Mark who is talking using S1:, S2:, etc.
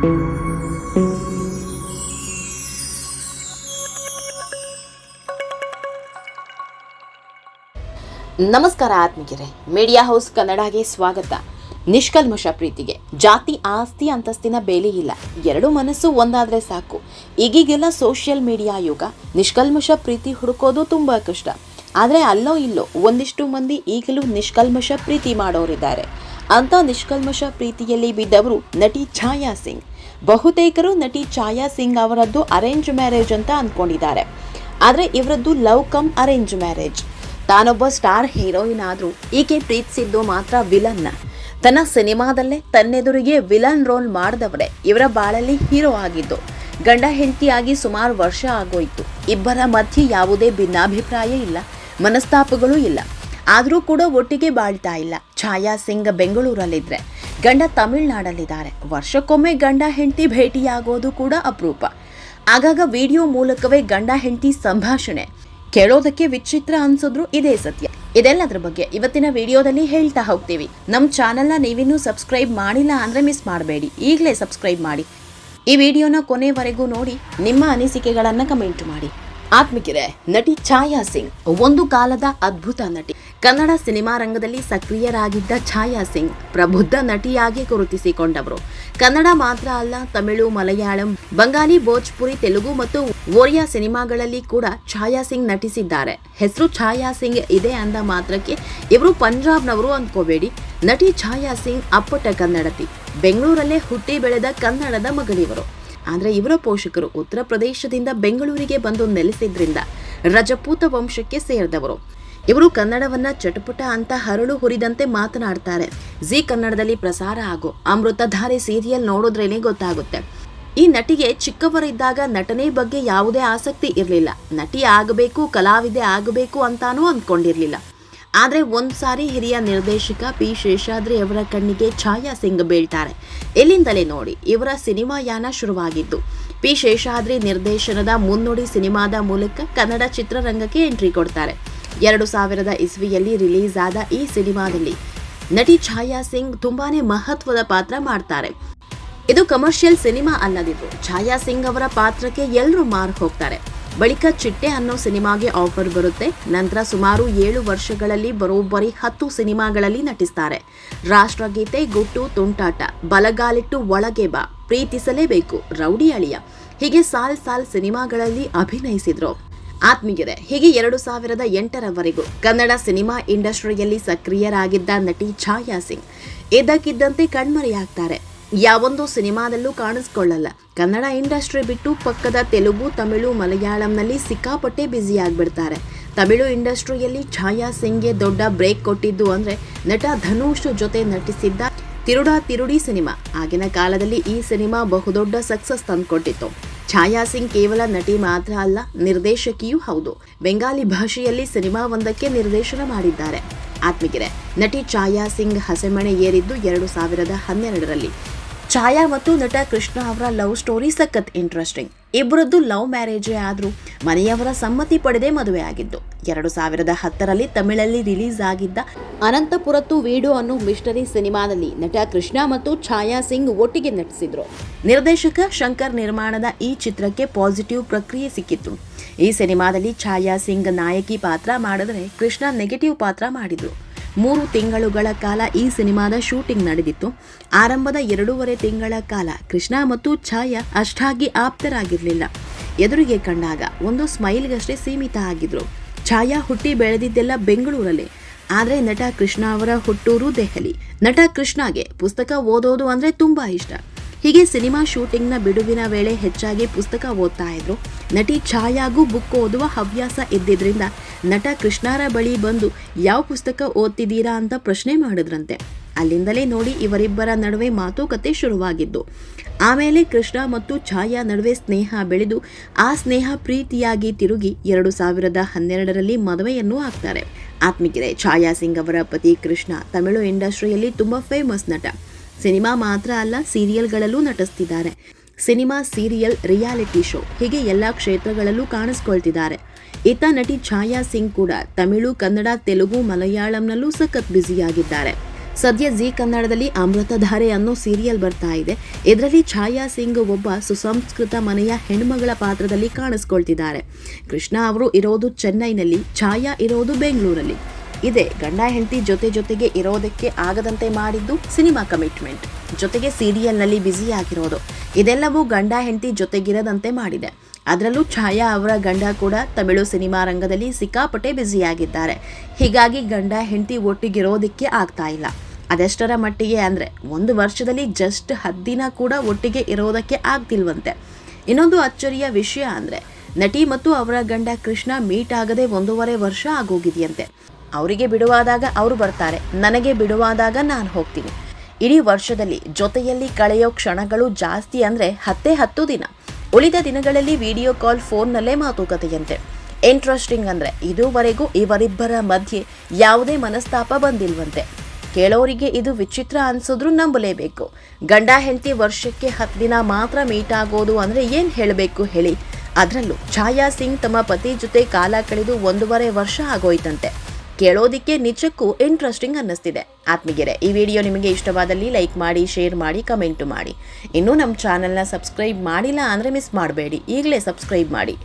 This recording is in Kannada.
S1: ನಮಸ್ಕಾರ ಆತ್ಮೀಯರೇ. ಮೀಡಿಯಾ ಹೌಸ್ ಕನ್ನಡಗೆ ಸ್ವಾಗತ. ನಿಷ್ಕಲ್ಮಶ ಪ್ರೀತಿಗೆ. ಜಾತಿ, ಆಸ್ತಿ, ಅಂತಸ್ತಿನ ಬೇಲಿ ಇಲ್ಲ. ಎರಡು ಮನಸ್ಸು ಒಂದಾದ್ರೆ ಸಾಕು. ಈಗೀಗೆಲ್ಲ ಸೋಷಿಯಲ್ ಮೀಡಿಯಾ ಯುಗ. ನಿಷ್ಕಲ್ಮಶ ಪ್ರೀತಿ ಹುಡುಕೋದು ತುಂಬಾ ಕಷ್ಟ. ಆದರೆ ಅಲ್ಲೋ ಇಲ್ಲೋ ಒಂದಿಷ್ಟು ಮಂದಿ ಈಗಲೂ ನಿಷ್ಕಲ್ಮಶ ಪ್ರೀತಿ ಮಾಡೋರಿದ್ದಾರೆ. ಅಂತ ನಿಷ್ಕಲ್ಮಶ ಪ್ರೀತಿಯಲ್ಲಿ ಬಿದ್ದವರು ನಟಿ ಛಾಯಾ ಸಿಂಗ್. ಬಹುತೇಕರು ನಟಿ ಛಾಯಾ ಸಿಂಗ್ ಅವರದ್ದು ಅರೇಂಜ್ ಮ್ಯಾರೇಜ್ ಅಂತ ಅಂದ್ಕೊಂಡಿದ್ದಾರೆ. ಆದರೆ ಇವರದ್ದು ಲವ್ ಕಮ್ ಅರೇಂಜ್ ಮ್ಯಾರೇಜ್ ತಾನೊಬ್ಬ ಸ್ಟಾರ್ ಹೀರೋಯಿನ್ ಆದರೂ ಈಕೆ ಪ್ರೀತಿಸಿದ್ದು ಮಾತ್ರ ವಿಲನ್ನ ತನ್ನ ಸಿನಿಮಾದಲ್ಲೇ ತನ್ನೆದುರಿಗೆ ವಿಲನ್ ರೋಲ್ ಮಾಡಿದವರೇ ಇವರ ಬಾಳಲ್ಲಿ ಹೀರೋ ಆಗಿದ್ದು. ಗಂಡ ಹೆಂಡತಿಯಾಗಿ ಸುಮಾರು ವರ್ಷ ಆಗೋಯಿತು. ಇಬ್ಬರ ಮಧ್ಯೆ ಯಾವುದೇ ಭಿನ್ನಾಭಿಪ್ರಾಯ ಇಲ್ಲ, ಮನಸ್ತಾಪಗಳು ಇಲ್ಲ. ಆದರೂ ಕೂಡ ಒಟ್ಟಿಗೆ ಬಾಳ್ತಾ ಇಲ್ಲ. ಛಾಯಾ ಸಿಂಗ್ ಬೆಂಗಳೂರಲ್ಲಿದ್ರೆ. ಗಂಡ ತಮಿಳ್ನಾಡಲ್ಲಿದ್ದಾರೆ. ವರ್ಷಕ್ಕೊಮ್ಮೆ ಗಂಡ ಹೆಂಡತಿ ಭೇಟಿಯಾಗೋದು ಕೂಡ ಅಪರೂಪ. ಆಗಾಗ ವಿಡಿಯೋ ಮೂಲಕವೇ ಗಂಡ ಹೆಂಡತಿ ಸಂಭಾಷಣೆ. ಕೇಳೋದಕ್ಕೆ ವಿಚಿತ್ರ ಅನ್ಸಿದ್ರು ಇದೇ ಸತ್ಯ. ಇದೆಲ್ಲದ್ರ ಬಗ್ಗೆ ಇವತ್ತಿನ ವಿಡಿಯೋದಲ್ಲಿ ಹೇಳ್ತಾ ಹೋಗ್ತೀವಿ. ನಮ್ಮ ಚಾನೆಲ್ನ ನೀವಿನ್ನೂ ಸಬ್ಸ್ಕ್ರೈಬ್ ಮಾಡಿಲ್ಲ ಅಂದ್ರೆ ಮಿಸ್ ಮಾಡಬೇಡಿ. ಈಗಲೇ ಸಬ್ಸ್ಕ್ರೈಬ್ ಮಾಡಿ. ಈ ವಿಡಿಯೋನ ಕೊನೆವರೆಗೂ ನೋಡಿ, ನಿಮ್ಮ ಅನಿಸಿಕೆಗಳನ್ನು ಕಮೆಂಟ್ ಮಾಡಿ. ಆತ್ಮಿಕಿರೆ, ನಟಿ ಛಾಯಾ ಸಿಂಗ್, ಒಂದು ಕಾಲದ ಅದ್ಭುತ ನಟಿ. ಕನ್ನಡ ಸಿನಿಮಾ ರಂಗದಲ್ಲಿ ಸಕ್ರಿಯರಾಗಿದ್ದ ಛಾಯಾ ಸಿಂಗ್, ಪ್ರಬುದ್ಧ ನಟಿಯಾಗಿ ಗುರುತಿಸಿಕೊಂಡವರು. ಕನ್ನಡ ಮಾತ್ರ ಅಲ್ಲ, ತಮಿಳು, ಮಲಯಾಳಂ ಬಂಗಾಲಿ ಭೋಜ್ಪುರಿ, ತೆಲುಗು ಮತ್ತು ಒರಿಯಾ ಸಿನಿಮಾಗಳಲ್ಲಿ ಕೂಡ ಛಾಯಾ ಸಿಂಗ್ ನಟಿಸಿದ್ದಾರೆ. ಹೆಸರು ಛಾಯಾ ಸಿಂಗ್ ಇದೆ ಅಂದ ಮಾತ್ರಕ್ಕೆ ಇವರು ಪಂಜಾಬ್ನವರು ಅಂದ್ಕೋಬೇಡಿ. ನಟಿ ಛಾಯಾ ಸಿಂಗ್ ಅಪ್ಪಟ ಕನ್ನಡತಿ. ಬೆಂಗಳೂರಲ್ಲೇ ಹುಟ್ಟಿ ಬೆಳೆದ ಕನ್ನಡದ ಮಗಳಿವರು. ಆದರೆ ಇವರ ಪೋಷಕರು ಉತ್ತರ ಪ್ರದೇಶದಿಂದ ಬೆಂಗಳೂರಿಗೆ ಬಂದು ನೆಲೆಸಿದ್ರಿಂದ ರಜಪೂತ ವಂಶಕ್ಕೆ ಸೇರಿದವರು. ಇವರು ಕನ್ನಡವನ್ನ ಚಟಪಟ ಅಂತ ಹರಳು ಹುರಿದಂತೆ ಮಾತನಾಡ್ತಾರೆ. ಜಿ ಕನ್ನಡದಲ್ಲಿ ಪ್ರಸಾರ ಆಗೋ. ಅಮೃತಧಾರೆ ಸೀರಿಯಲ್ ನೋಡೋದ್ರೇನೆ ಗೊತ್ತಾಗುತ್ತೆ. ಈ ನಟಿಗೆ ಚಿಕ್ಕವರಿದ್ದಾಗ ನಟನೆ ಬಗ್ಗೆ ಯಾವುದೇ ಆಸಕ್ತಿ ಇರಲಿಲ್ಲ. ನಟಿ ಆಗಬೇಕು, ಕಲಾವಿದೆ ಆಗಬೇಕು ಅಂತಾನೂ ಅಂದ್ಕೊಂಡಿರಲಿಲ್ಲ. ಆದರೆ ಒಂದು ಸಾರಿ ಹಿರಿಯ ನಿರ್ದೇಶಕ ಪಿ ಶೇಷಾದ್ರಿ ಅವರ ಕಣ್ಣಿಗೆ ಛಾಯಾ ಸಿಂಗ್ ಬೀಳ್ತಾರೆ. ಎಲ್ಲಿಂದಲೇ ನೋಡಿ, ಇವರ ಸಿನಿಮಾ ಯಾನ ಶುರುವಾಗಿದ್ದು. ಪಿ ಶೇಷಾದ್ರಿ ನಿರ್ದೇಶನದ ಮುನ್ನುಡಿ ಸಿನಿಮಾದ ಮೂಲಕ ಕನ್ನಡ ಚಿತ್ರರಂಗಕ್ಕೆ ಎಂಟ್ರಿ ಕೊಡ್ತಾರೆ. ಎರಡು ಸಾವಿರದ ಇಸ್ವಿಯಲ್ಲಿ ರಿಲೀಸ್ ಆದ ಈ ಸಿನಿಮಾದಲ್ಲಿ ನಟಿ ಛಾಯಾ ಸಿಂಗ್ ತುಂಬಾನೇ ಮಹತ್ವದ ಪಾತ್ರ ಮಾಡ್ತಾರೆ. ಇದು ಕಮರ್ಷಿಯಲ್ ಸಿನಿಮಾ ಅಲ್ಲದಿದ್ದು, ಛಾಯಾ ಸಿಂಗ್ ಅವರ ಪಾತ್ರಕ್ಕೆ ಎಲ್ಲರೂ ಮಾರ್ಕ್ ಹೋಗ್ತಾರೆ. ಬಳಿಕ ಚಿಟ್ಟೆ ಅನ್ನೋ ಸಿನಿಮಾಗೆ ಆಫರ್ ಬರುತ್ತೆ. ನಂತರ ಸುಮಾರು ಏಳು ವರ್ಷಗಳಲ್ಲಿ ಬರೋಬ್ಬರಿ ಹತ್ತು ಸಿನಿಮಾಗಳಲ್ಲಿ ನಟಿಸ್ತಾರೆ. ರಾಷ್ಟ್ರಗೀತೆ, ಗುಟ್ಟು, ತುಂಟಾಟ, ಬಲಗಾಲಿಟ್ಟು ಒಳಗೆ ಬಾ, ಪ್ರೀತಿಸಲೇಬೇಕು, ರೌಡಿ ಅಳಿಯ. ಹೀಗೆ ಸಾಲ್ ಸಾಲ್ ಸಿನಿಮಾಗಳಲ್ಲಿ ಅಭಿನಯಿಸಿದ್ರು. ಆತ್ಮೀಯರೇ, ಹೀಗೆ ಎರಡು ಸಾವಿರದ ಎಂಟರವರೆಗೂ ಕನ್ನಡ ಸಿನಿಮಾ ಇಂಡಸ್ಟ್ರಿಯಲ್ಲಿ ಸಕ್ರಿಯರಾಗಿದ್ದ ನಟಿ ಛಾಯಾ ಸಿಂಗ್ ಇದ್ದಕ್ಕಿದ್ದಂತೆ ಕಣ್ಮರೆಯಾಗ್ತಾರೆ. ಯಾವೊಂದು ಸಿನಿಮಾದಲ್ಲೂ ಕಾಣಿಸ್ಕೊಳ್ಳಲ್ಲ. ಕನ್ನಡ ಇಂಡಸ್ಟ್ರಿ ಬಿಟ್ಟು ಪಕ್ಕದ ತೆಲುಗು, ತಮಿಳು, ಮಲಯಾಳಂನಲ್ಲಿ ಸಿಕ್ಕಾಪಟ್ಟೆ ಬ್ಯುಸಿ ಆಗ್ಬಿಡ್ತಾರೆ ತಮಿಳು ಇಂಡಸ್ಟ್ರಿಯಲ್ಲಿ ಛಾಯಾ ಸಿಂಗ್ಗೆ ದೊಡ್ಡ ಬ್ರೇಕ್ ಕೊಟ್ಟಿದ್ದು ಅಂದರೆ ನಟ ಧನುಷ್ ಜೊತೆ ನಟಿಸಿದ್ದ ತಿರುಡಾ ತಿರುಡಿ ಸಿನಿಮಾ. ಆಗಿನ ಕಾಲದಲ್ಲಿ ಈ ಸಿನಿಮಾ ಬಹುದೊಡ್ಡ ಸಕ್ಸಸ್ ತಂದುಕೊಟ್ಟಿತ್ತು. ಛಾಯಾ ಸಿಂಗ್ ಕೇವಲ ನಟಿ ಮಾತ್ರ ಅಲ್ಲ, ನಿರ್ದೇಶಕಿಯೂ ಹೌದು. ಬೆಂಗಾಲಿ ಭಾಷೆಯಲ್ಲಿ ಸಿನಿಮಾವೊಂದಕ್ಕೆ ನಿರ್ದೇಶನ ಮಾಡಿದ್ದಾರೆ. ಆತ್ಮಿಗೆರೆ ನಟಿ ಛಾಯಾ ಸಿಂಗ್ ಹಸೆಮಣೆ ಏರಿದ್ದು ಎರಡು ಸಾವಿರದ ಹನ್ನೆರಡರಲ್ಲಿ. ಛಾಯಾ ಮತ್ತು ನಟ ಕೃಷ್ಣ ಅವರ ಲವ್ ಸ್ಟೋರಿ ಸಖತ್ ಇಂಟ್ರೆಸ್ಟಿಂಗ್ ಇಬ್ಬರದ್ದು ಲವ್ ಮ್ಯಾರೇಜೇ ಆದರೂ ಮನೆಯವರ ಸಮ್ಮತಿ ಪಡೆದೇ ಮದುವೆ ಆಗಿದ್ದು, ಎರಡು ಸಾವಿರದ ಹತ್ತರಲ್ಲಿ ತಮಿಳಲ್ಲಿ ರಿಲೀಸ್ ಆಗಿದ್ದ ಅನಂತಪುರತ್ತು ವೀಡು ಅನ್ನೋ ಮಿಸ್ಟರಿ ಸಿನಿಮಾದಲ್ಲಿ ನಟ ಕೃಷ್ಣ ಮತ್ತು ಛಾಯಾ ಸಿಂಗ್ ಒಟ್ಟಿಗೆ ನಟಿಸಿದ್ರು. ನಿರ್ದೇಶಕ ಶಂಕರ್ ನಿರ್ಮಾಣದ ಈ ಚಿತ್ರಕ್ಕೆ ಪಾಸಿಟಿವ್ ಪ್ರಕ್ರಿಯೆ ಸಿಕ್ಕಿತ್ತು. ಈ ಸಿನಿಮಾದಲ್ಲಿ ಛಾಯಾ ಸಿಂಗ್ ನಾಯಕಿ ಪಾತ್ರ ಮಾಡಿದರೆ ಕೃಷ್ಣ ನೆಗೆಟಿವ್ ಪಾತ್ರ ಮಾಡಿದ್ರು. ಮೂರು ತಿಂಗಳುಗಳ ಕಾಲ ಈ ಸಿನಿಮಾದ ಶೂಟಿಂಗ್ ನಡೆದಿತ್ತು. ಆರಂಭದ ಎರಡೂವರೆ ತಿಂಗಳ ಕಾಲ ಕೃಷ್ಣ ಮತ್ತು ಛಾಯಾ ಅಷ್ಟಾಗಿ ಆಪ್ತರಾಗಿರಲಿಲ್ಲ. ಎದುರಿಗೆ ಕಂಡಾಗ ಒಂದು ಸ್ಮೈಲ್ಗಷ್ಟೇ ಸೀಮಿತ ಆಗಿದ್ರು. ಛಾಯಾ ಹುಟ್ಟಿ ಬೆಳೆದಿದ್ದೆಲ್ಲ ಬೆಂಗಳೂರಲ್ಲಿ. ಆದರೆ ನಟ ಕೃಷ್ಣ ಅವರ ಹುಟ್ಟೂರು ದೆಹಲಿ. ನಟ ಕೃಷ್ಣಗೆ ಪುಸ್ತಕ ಓದೋದು ಅಂದರೆ ತುಂಬ ಇಷ್ಟ. ಹೀಗೆ ಸಿನಿಮಾ ಶೂಟಿಂಗ್ನ ಬಿಡುವಿನ ವೇಳೆ ಹೆಚ್ಚಾಗಿ ಪುಸ್ತಕ ಓದ್ತಾ ಇದ್ರು. ನಟಿ ಛಾಯಾಗೂ ಬುಕ್ ಓದುವ ಹವ್ಯಾಸ ಇದ್ದಿದ್ರಿಂದ ನಟ ಕೃಷ್ಣಾರ ಬಳಿ ಬಂದು ಯಾವ ಪುಸ್ತಕ ಓದ್ತಿದ್ದೀರಾ ಅಂತ ಪ್ರಶ್ನೆ ಮಾಡಿದ್ರಂತೆ. ಅಲ್ಲಿಂದಲೇ ನೋಡಿ ಇವರಿಬ್ಬರ ನಡುವೆ ಮಾತುಕತೆ ಶುರುವಾಗಿದ್ದು. ಆಮೇಲೆ ಕೃಷ್ಣ ಮತ್ತು ಛಾಯಾ ನಡುವೆ ಸ್ನೇಹ ಬೆಳೆದು, ಆ ಸ್ನೇಹ ಪ್ರೀತಿಯಾಗಿ ತಿರುಗಿ ಎರಡು ಸಾವಿರದ ಹನ್ನೆರಡರಲ್ಲಿ ಮದುವೆಯನ್ನು ಆಗ್ತಾರೆ. ಆತ್ಮಿಕರೆ, ಛಾಯಾ ಸಿಂಗ್ ಅವರ ಪತಿ ಕೃಷ್ಣ ತಮಿಳು ಇಂಡಸ್ಟ್ರಿಯಲ್ಲಿ ತುಂಬ ಫೇಮಸ್ ನಟ. ಸಿನಿಮಾ ಮಾತ್ರ ಅಲ್ಲ, ಸೀರಿಯಲ್ಗಳಲ್ಲೂ ನಟಿಸ್ತಿದ್ದಾರೆ. ಸಿನಿಮಾ, ಸೀರಿಯಲ್, ರಿಯಾಲಿಟಿ ಶೋ ಹೀಗೆ ಎಲ್ಲ ಕ್ಷೇತ್ರಗಳಲ್ಲೂ ಕಾಣಿಸ್ಕೊಳ್ತಿದ್ದಾರೆ. ಇತ್ತ ನಟಿ ಛಾಯಾ ಸಿಂಗ್ ಕೂಡ ತಮಿಳು, ಕನ್ನಡ, ತೆಲುಗು, ಮಲಯಾಳಂನಲ್ಲೂ ಸಖತ್ ಬ್ಯುಸಿಯಾಗಿದ್ದಾರೆ. ಸದ್ಯ ಜಿ ಕನ್ನಡದಲ್ಲಿ ಅಮೃತಧಾರೆ ಅನ್ನೋ ಸೀರಿಯಲ್ ಬರ್ತಾ ಇದೆ. ಇದರಲ್ಲಿ ಛಾಯಾ ಸಿಂಗ್ ಒಬ್ಬ ಸುಸಂಸ್ಕೃತ ಮನೆಯ ಹೆಣ್ಮಗಳ ಪಾತ್ರದಲ್ಲಿ ಕಾಣಿಸ್ಕೊಳ್ತಿದ್ದಾರೆ. ಕೃಷ್ಣ ಅವರು ಇರೋದು ಚೆನ್ನೈನಲ್ಲಿ, ಛಾಯಾ ಇರೋದು ಬೆಂಗಳೂರಲ್ಲಿ. ಇದೆ ಗಂಡ ಹೆಂಡತಿ ಜೊತೆ ಜೊತೆಗೆ ಇರೋದಕ್ಕೆ ಆಗದಂತೆ ಮಾಡಿದ್ದು ಸಿನಿಮಾ ಕಮಿಟ್ಮೆಂಟ್. ಜೊತೆಗೆ ಸೀರಿಯಲ್ನಲ್ಲಿ ಬ್ಯುಸಿ ಆಗಿರೋದು ಇದೆಲ್ಲವೂ ಗಂಡ ಹೆಂಡತಿ ಜೊತೆಗಿರದಂತೆ ಮಾಡಿದೆ. ಅದರಲ್ಲೂ ಛಾಯಾ ಅವರ ಗಂಡ ಕೂಡ ತಮಿಳು ಸಿನಿಮಾ ರಂಗದಲ್ಲಿ ಸಿಕ್ಕಾಪಟ್ಟೆ ಬ್ಯುಸಿಯಾಗಿದ್ದಾರೆ. ಹೀಗಾಗಿ ಗಂಡ ಹೆಂಡತಿ ಒಟ್ಟಿಗಿರೋದಕ್ಕೆ ಆಗ್ತಾ ಇಲ್ಲ. ಅದೆಷ್ಟರ ಮಟ್ಟಿಗೆ ಅಂದರೆ ಒಂದು ವರ್ಷದಲ್ಲಿ ಜಸ್ಟ್ ಹತ್ತು ದಿನ ಕೂಡ ಒಟ್ಟಿಗೆ ಇರೋದಕ್ಕೆ ಆಗ್ತಿಲ್ವಂತೆ. ಇನ್ನೊಂದು ಅಚ್ಚರಿಯ ವಿಷಯ ಅಂದರೆ ನಟಿ ಮತ್ತು ಅವರ ಗಂಡ ಕೃಷ್ಣ ಮೀಟ್ ಆಗದೆ ಒಂದೂವರೆ ವರ್ಷ ಆಗೋಗಿದೆಯಂತೆ. ಅವರಿಗೆ ಬಿಡುವಾದಾಗ ಅವರು ಬರ್ತಾರೆ. ನನಗೆ ಬಿಡುವಾದಾಗ ನಾನು ಹೋಗ್ತೀನಿ. ಇಡೀ ವರ್ಷದಲ್ಲಿ ಜೊತೆಯಲ್ಲಿ ಕಳೆಯೋ ಕ್ಷಣಗಳು ಜಾಸ್ತಿ ಅಂದರೆ ಹತ್ತೇ ಹತ್ತು ದಿನ. ಉಳಿದ ದಿನಗಳಲ್ಲಿ ವಿಡಿಯೋ ಕಾಲ್ ಫೋನ್ನಲ್ಲೇ ಮಾತುಕತೆಯಂತೆ. ಇಂಟ್ರೆಸ್ಟಿಂಗ್ ಅಂದರೆ ಇದುವರೆಗೂ ಇವರಿಬ್ಬರ ಮಧ್ಯೆ ಯಾವುದೇ ಮನಸ್ತಾಪ ಬಂದಿಲ್ವಂತೆ. ಕೇಳೋರಿಗೆ ಇದು ವಿಚಿತ್ರ ಅನ್ಸಿದ್ರು ನಂಬಲೇಬೇಕು. ಗಂಡ, ಹೆಂಡತಿ ವರ್ಷಕ್ಕೆ ಹತ್ತು ದಿನ ಮಾತ್ರ ಮೀಟ್ ಆಗೋದು ಅಂದರೆ ಏನು ಹೇಳಬೇಕು ಹೇಳಿ. ಅದರಲ್ಲೂ ಛಾಯಾ ಸಿಂಗ್ ತಮ್ಮ ಪತಿ ಜೊತೆ ಕಾಲ ಕಳೆದು ಒಂದೂವರೆ ವರ್ಷ ಆಗೋಯ್ತಂತೆ. ಕೇಳೋದಿಕ್ಕೆ ನಿಜಕ್ಕೂ ಇಂಟ್ರೆಸ್ಟಿಂಗ್ ಅನ್ನಿಸ್ತಿದೆ. ಆತ್ಮಗೆರೆ ಈ ವಿಡಿಯೋ ನಿಮಗೆ ಇಷ್ಟವಾದಲ್ಲಿ ಲೈಕ್ ಮಾಡಿ ಶೇರ್ ಮಾಡಿ ಕಮೆಂಟು ಮಾಡಿ. ಇನ್ನೂ ನಮ್ಮ ಚಾನಲ್ನ ಸಬ್ಸ್ಕ್ರೈಬ್ ಮಾಡಿಲ್ಲ ಅಂದರೆ ಮಿಸ್ ಮಾಡಬೇಡಿ. ಈಗಲೇ ಸಬ್ಸ್ಕ್ರೈಬ್ ಮಾಡಿ.